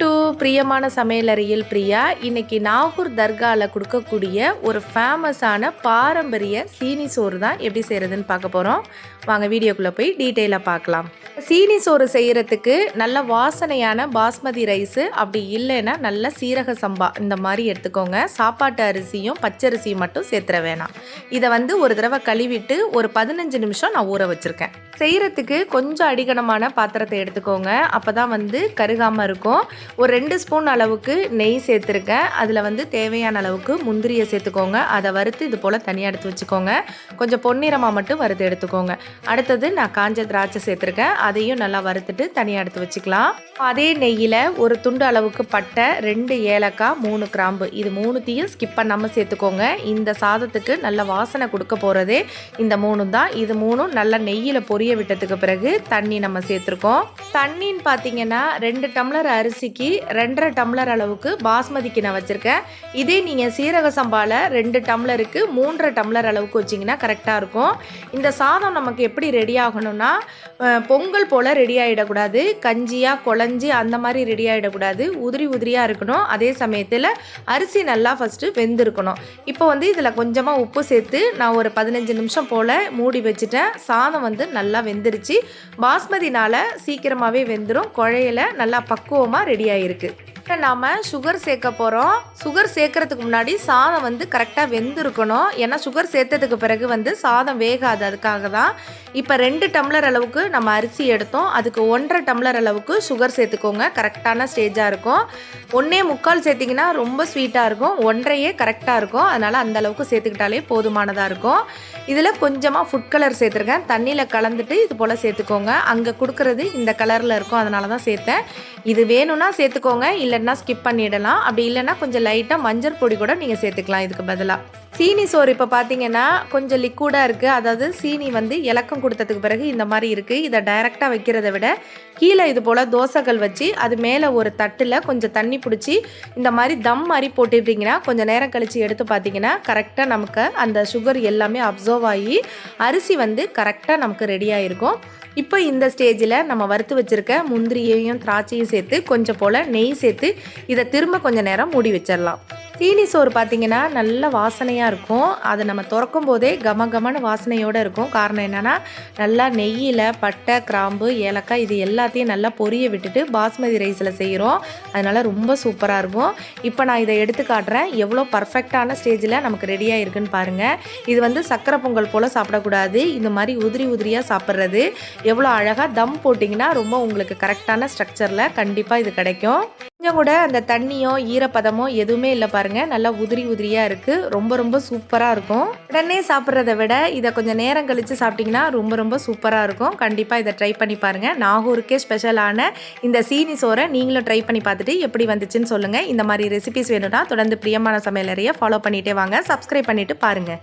To பிரியமான சமையலறையில் பிரியா. இன்னைக்கு நாகூர் தர்காவில் கொடுக்கக்கூடிய ஒரு ஃபேமஸான பாரம்பரிய சீனி சோறு தான் எப்படி செய்கிறதுன்னு பார்க்க போகிறோம் வாங்க வீடியோக்குள்ளே போய் டீட்டெயிலாக பார்க்கலாம். சீனி சோறு செய்கிறதுக்கு நல்ல வாசனையான பாஸ்மதி ரைஸு அப்படி இல்லைன்னா நல்ல சீரக சம்பா இந்த மாதிரி எடுத்துக்கோங்க. சாப்பாட்டு அரிசியும் பச்சரிசியும் மட்டும் சேர்த்துற வேணாம். இதை வந்து ஒரு தடவை கழுவிட்டு ஒரு பதினஞ்சு நிமிஷம் நான் ஊற வச்சுருக்கேன். செய்கிறதுக்கு கொஞ்சம் அடிகனமான பாத்திரத்தை எடுத்துக்கோங்க. அப்போ தான் வந்து கருகாமல் இருக்கும். ஒரு ரெண்டு ஸ்பூன் அளவுக்கு நெய் சேர்த்துருக்கேன். அதில் வந்து தேவையான அளவுக்கு முந்திரியை சேர்த்துக்கோங்க. அதை வறுத்து இது போல் தனியாக எடுத்து வச்சுக்கோங்க. கொஞ்சம் பொன்னிறமாக மட்டும் வறுத்து எடுத்துக்கோங்க. அடுத்தது நான் காஞ்ச திராட்சை சேர்த்துருக்கேன். அதையும் நல்லா வறுத்துட்டு தனியாக எடுத்து வச்சுக்கலாம். அதே நெய்யில் ஒரு துண்டு அளவுக்கு பட்டை ரெண்டு ஏலக்காய் மூணு கிராம்பு. இது மூணுத்தையும் ஸ்கிப் பண்ணாமல் சேர்த்துக்கோங்க. இந்த சாதத்துக்கு நல்ல வாசனை கொடுக்க போகிறதே இந்த மூணும் தான். இது மூணும் நல்லா நெய்யில் பொரிய விட்டதுக்கு பிறகு தண்ணி நம்ம சேர்த்துருக்கோம். தண்ணின்னு பார்த்தீங்கன்னா ரெண்டு டம்ளர் அரிசி அரிசிக்கு ரெண்டரை டம்ளர் அளவுக்கு பாஸ்மதிக்கு நான் வச்சுருக்கேன். இதே நீங்கள் சீரக சம்பாவில் ரெண்டு டம்ளருக்கு மூன்றரை டம்ளர் அளவுக்கு வச்சிங்கன்னா கரெக்டாக இருக்கும். இந்த சாதம் நமக்கு எப்படி ரெடி ஆகணும்னா பொங்கல் போல் ரெடி ஆகிடக்கூடாது கஞ்சியாக குழஞ்சி அந்த மாதிரி ரெடி ஆகிடக்கூடாது உதிரி உதிரியாக இருக்கணும். அதே சமயத்தில் அரிசி நல்லா ஃபஸ்ட்டு வெந்திருக்கணும். இப்போ வந்து இதில் கொஞ்சமாக உப்பு சேர்த்து நான் ஒரு பதினஞ்சு நிமிஷம் போல் மூடி வச்சுட்டேன். சாதம் வந்து நல்லா வெந்துருச்சு. பாஸ்மதினால் சீக்கிரமாகவே வெந்துடும் குழையில நல்லா பக்குவமாக ரெடி ஆகிருக்கு இப்போ நாம் சுகர் சேர்க்க போகிறோம் சுகர் சேர்க்கறதுக்கு முன்னாடி சாதம் வந்து கரெக்டாக வெந்திருக்கணும். ஏன்னா சுகர் சேர்த்ததுக்கு பிறகு வந்து சாதம் வேகாது. அதுக்காக தான் இப்போ ரெண்டு டம்ளர் அளவுக்கு நம்ம அரிசி எடுத்தோம். அதுக்கு ஒன்றரை டம்ளர் அளவுக்கு சுகர் சேர்த்துக்கோங்க. கரெக்டான ஸ்டேஜாக இருக்கும். ஒன்றே முக்கால் சேர்த்திங்கன்னா ரொம்ப ஸ்வீட்டாக இருக்கும். ஒன்றையே கரெக்டாக இருக்கும். அதனால் அந்த அளவுக்கு சேர்த்துக்கிட்டாலே போதுமானதாக இருக்கும். இதில் கொஞ்சமாக ஃபுட் கலர் சேர்த்துருக்கேன். தண்ணியில் கலந்துட்டு இது போல் சேர்த்துக்கோங்க. அங்கே கொடுக்குறது இந்த கலரில் இருக்கும். அதனால தான் சேர்த்தேன். இது வேணும்னா சேர்த்துக்கோங்க. இல்லை இல்லைன்னா ஸ்கிப் பண்ணிடலாம். அப்படி இல்லைன்னா கொஞ்சம் லைட்டாக மஞ்சள் பொடி கூட நீங்கள் சேர்த்துக்கலாம். இதுக்கு பதிலாக சீனி சோறு இப்போ பார்த்தீங்கன்னா கொஞ்சம் லிக்விடாக இருக்குது அதாவது சீனி வந்து இலக்கம் கொடுத்ததுக்கு பிறகு இந்த மாதிரி இருக்குது இதை டைரெக்டாக வைக்கிறத விட கீழே இது போல் தோசைகள் வச்சு அது மேலே ஒரு தட்டில் கொஞ்சம் தண்ணி பிடிச்சி இந்த மாதிரி தம் மாதிரி போட்டுட்டிங்கன்னா கொஞ்சம் நேரம் கழித்து எடுத்து பார்த்தீங்கன்னா கரெக்டாக நமக்கு அந்த சுகர் எல்லாமே அப்சர்வ் ஆகி அரிசி வந்து கரெக்டாக நமக்கு ரெடியாக இருக்கும் இப்போ இந்த ஸ்டேஜில் நம்ம வறுத்து வச்சுருக்க முந்திரியையும் திராட்சையும் சேர்த்து கொஞ்சம் போல் நெய் சேர்த்து இதை திரும்ப கொஞ்சம் நேரம் மூடி வச்சிடலாம் சீனி சோறு பார்த்தீங்கன்னா நல்ல வாசனையாக இருக்கும். அதை நம்ம திறக்கும் போதே கம கமன்னு வாசனையோடு இருக்கும். காரணம் என்னென்னா நல்லா நெய்யில் பட்டை கிராம்பு ஏலக்காய் இது எல்லாத்தையும் நல்லா பொரிய விட்டுட்டு பாஸ்மதி ரைஸில் செய்கிறோம் அதனால் ரொம்ப சூப்பராக இருக்கும். இப்போ நான் இதை எடுத்து காட்டுறேன். எவ்வளோ பர்ஃபெக்டான ஸ்டேஜில் நமக்கு ரெடியாக இருக்குன்னு பாருங்கள் இது வந்து சக்கரை பொங்கல் போல் சாப்பிடக்கூடாது. இந்த மாதிரி உதிரி உதிரியாக சாப்பிட்றது. எவ்வளோ அழகாக தம் போட்டிங்கன்னா ரொம்ப உங்களுக்கு கரெக்டான ஸ்ட்ரக்சரில் கண்டிப்பாக இது கிடைக்கும். கொஞ்சம் கூட அந்த தண்ணியோ ஈரப்பதமோ எதுவுமே இல்லை பாருங்கள் நல்லா உதிரி உதிரியாக இருக்குது ரொம்ப ரொம்ப சூப்பராக இருக்கும். உடனே சாப்பிட்றத விட இதை கொஞ்சம் நேரம் கழித்து சாப்பிட்டிங்கன்னா ரொம்ப ரொம்ப சூப்பராக இருக்கும். கண்டிப்பாக இதை ட்ரை பண்ணி பாருங்கள் நாகூருக்கே ஸ்பெஷலான இந்த சீனி சோறை நீங்களும் ட்ரை பண்ணி பார்த்துட்டு எப்படி வந்துச்சுன்னு சொல்லுங்கள் இந்த மாதிரி ரெசிபிஸ் வேணும்னா தொடர்ந்து பிரியமான சமையலறையை ஃபாலோ பண்ணிகிட்டே வாங்க. சப்ஸ்கிரைப் பண்ணிவிட்டு பாருங்கள்